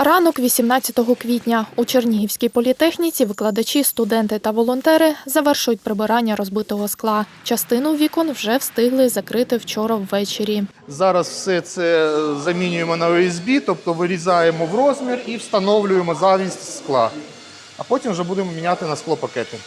Ранок 18 квітня у Чернігівській політехніці викладачі, студенти та волонтери завершують прибирання розбитого скла. Частину вікон вже встигли закрити вчора ввечері. Зараз все це замінюємо на ОСБ, тобто вирізаємо в розмір і встановлюємо завість скла. А потім вже будемо міняти на склопакети.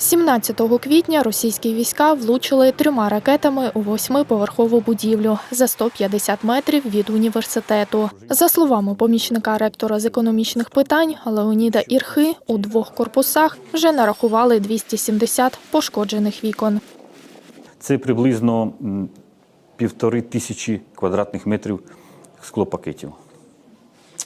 17 квітня російські війська влучили трьома ракетами у восьмиповерхову будівлю за 150 метрів від університету. За словами помічника ректора з економічних питань Леоніда Ірхи, у двох корпусах вже нарахували 270 пошкоджених вікон. Це приблизно півтори тисячі квадратних метрів склопакетів.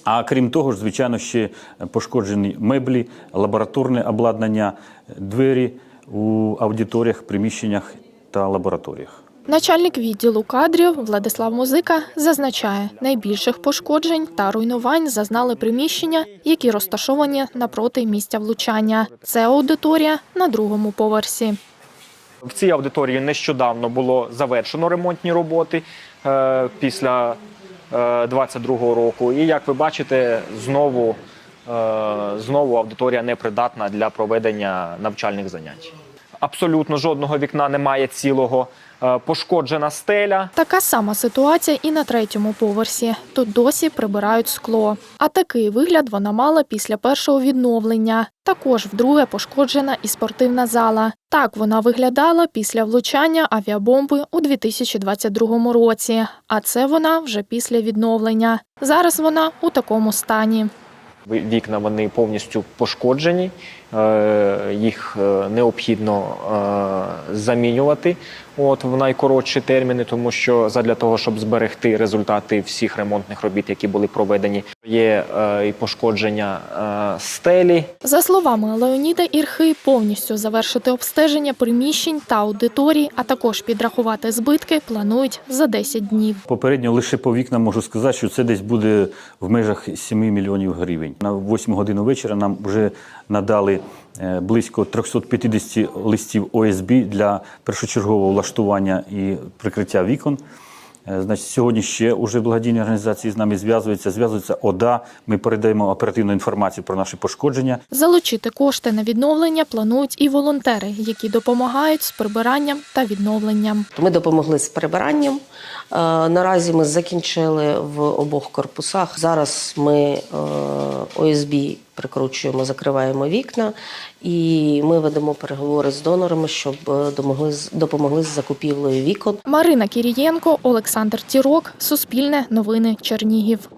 А крім того ж, звичайно, ще пошкоджені меблі, лабораторне обладнання, двері у аудиторіях, приміщеннях та лабораторіях. Начальник відділу кадрів Владислав Музика зазначає, найбільших пошкоджень та руйнувань зазнали приміщення, які розташовані напроти місця влучання. Це аудиторія на другому поверсі. В цій аудиторії нещодавно було завершено ремонтні роботи е, після е, 22-го року. І як ви бачите, знову, е, знову аудиторія непридатна для проведення навчальних занять. Абсолютно жодного вікна немає цілого. Е, пошкоджена стеля. Така сама ситуація і на третьому поверсі. Тут досі прибирають скло. А такий вигляд вона мала після першого відновлення. Також вдруге пошкоджена і спортивна зала. Так вона виглядала після влучання авіабомби у 2022 році. А це вона вже після відновлення. Зараз вона у такому стані. Вікна вони повністю пошкоджені, їх е, необхідно е, замінювати от, в найкоротші терміни, тому що задля того, щоб зберегти результати всіх ремонтних робіт, які були проведені, є е, і пошкодження е, стелі. За словами Леоніда Ірхи, повністю завершити обстеження приміщень та аудиторій, а також підрахувати збитки, планують за 10 днів. Попередньо лише по вікнам можу сказати, що це десь буде в межах 7 мільйонів гривень. На 8 годину вечора нам вже надали е, близько 350 листів ОСБ для першочергового влаштування і прикриття вікон. Е, Значить, сьогодні ще уже благодійні організації з нами зв'язуються. Зв'язується ОДА. Ми передаємо оперативну інформацію про наші пошкодження. Залучити кошти на відновлення планують і волонтери, які допомагають з прибиранням та відновленням. Ми допомогли з прибиранням. Е, Наразі ми закінчили в обох корпусах. Зараз ми е, ОСБ прикручуємо, закриваємо вікна, і ми ведемо переговори з донорами, щоб е, домогли допомогли з закупівлею вікон. Марина Кірієнко, Олександр Тірок, Суспільне новини Чернігів.